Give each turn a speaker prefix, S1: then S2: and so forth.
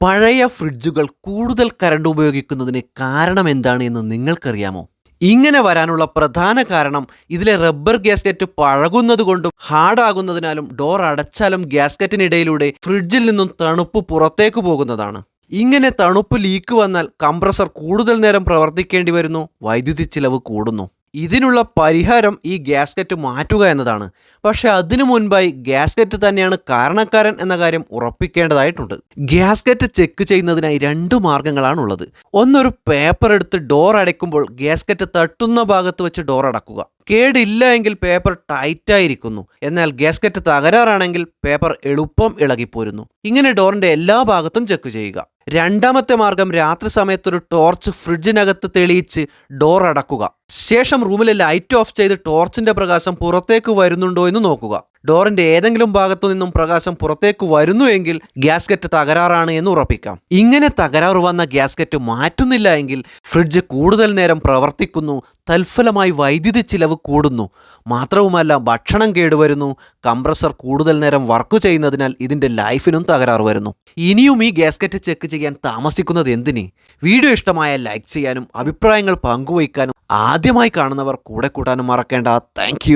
S1: പഴയ ഫ്രിഡ്ജുകൾ കൂടുതൽ കറണ്ട് ഉപയോഗിക്കുന്നതിന് കാരണം എന്താണ് എന്ന് നിങ്ങൾക്കറിയാമോ? ഇങ്ങനെ വരാനുള്ള പ്രധാന കാരണം ഇതിലെ റബ്ബർ ഗ്യാസ്കറ്റ് പഴകുന്നത് കൊണ്ടും ഹാർഡാകുന്നതിനാലും ഡോർ അടച്ചാലും ഗ്യാസ്കറ്റിനിടയിലൂടെ ഫ്രിഡ്ജിൽ നിന്നും തണുപ്പ് പുറത്തേക്ക് പോകുന്നതാണ്. ഇങ്ങനെ തണുപ്പ് ലീക്ക് വന്നാൽ കംപ്രസർ കൂടുതൽ നേരം പ്രവർത്തിക്കേണ്ടി വരുന്നു വൈദ്യുതി ചിലവ് കൂടുന്നു. ഇതിനുള്ള പരിഹാരം ഈ ഗ്യാസ്കറ്റ് മാറ്റുക എന്നതാണ്. പക്ഷേ അതിനു മുൻപായി ഗ്യാസ്കറ്റ് തന്നെയാണ് കാരണക്കാരൻ എന്ന കാര്യം ഉറപ്പിക്കേണ്ടതായിട്ടുണ്ട്. ഗ്യാസ്കറ്റ് ചെക്ക് ചെയ്യുന്നതിനായി രണ്ട് മാർഗങ്ങളാണുള്ളത്. ഒന്നൊരു പേപ്പർ എടുത്ത് ഡോർ അടയ്ക്കുമ്പോൾ ഗ്യാസ്കറ്റ് തട്ടുന്ന ഭാഗത്ത് വെച്ച് ഡോർ അടക്കുക. കേടില്ല എങ്കിൽ പേപ്പർ ടൈറ്റായിരിക്കുന്നു. എന്നാൽ ഗ്യാസ്കറ്റ് തകരാറാണെങ്കിൽ പേപ്പർ എളുപ്പം ഇളകിപ്പോരുന്നു. ഇങ്ങനെ ഡോറിന്റെ എല്ലാ ഭാഗത്തും ചെക്ക് ചെയ്യുക. രണ്ടാമത്തെ മാർഗം രാത്രി സമയത്ത് ഒരു ടോർച്ച് ഫ്രിഡ്ജിനകത്ത് തെളിയിച്ച് ഡോർ അടക്കുക. ശേഷം റൂമിലെ ലൈറ്റ് ഓഫ് ചെയ്ത് ടോർച്ചിന്റെ പ്രകാശം പുറത്തേക്ക് വരുന്നുണ്ടോ എന്ന് നോക്കുക. ഡോറിന്റെ ഏതെങ്കിലും ഭാഗത്തു നിന്നും പ്രകാശം പുറത്തേക്ക് വരുന്നു എങ്കിൽ ഗ്യാസ്കറ്റ് തകരാറാണ് എന്ന് ഉറപ്പിക്കാം. ഇങ്ങനെ തകരാറ് വന്ന ഗ്യാസ്കറ്റ് മാറ്റുന്നില്ല എങ്കിൽ ഫ്രിഡ്ജ് കൂടുതൽ നേരം പ്രവർത്തിക്കുന്നു തൽഫലമായി വൈദ്യുതി ചിലവ് കൂടുന്നു. മാത്രവുമല്ല ഭക്ഷണം കേടുവരുന്നു കംപ്രസർ കൂടുതൽ നേരം വർക്ക് ചെയ്യുന്നതിനാൽ ഇതിന്റെ ലൈഫിനും തകരാറ് വരുന്നു. ഇനിയും ഈ ഗ്യാസ്കറ്റ് ചെക്ക് ചെയ്യാൻ താമസിക്കുന്നത് എന്തിന്? വീഡിയോ ഇഷ്ടമായ ലൈക്ക് ചെയ്യാനും അഭിപ്രായങ്ങൾ പങ്കുവയ്ക്കാനും ആദ്യമായി കാണുന്നവർ കൂടെ കൂട്ടാനും മറക്കേണ്ട. താങ്ക്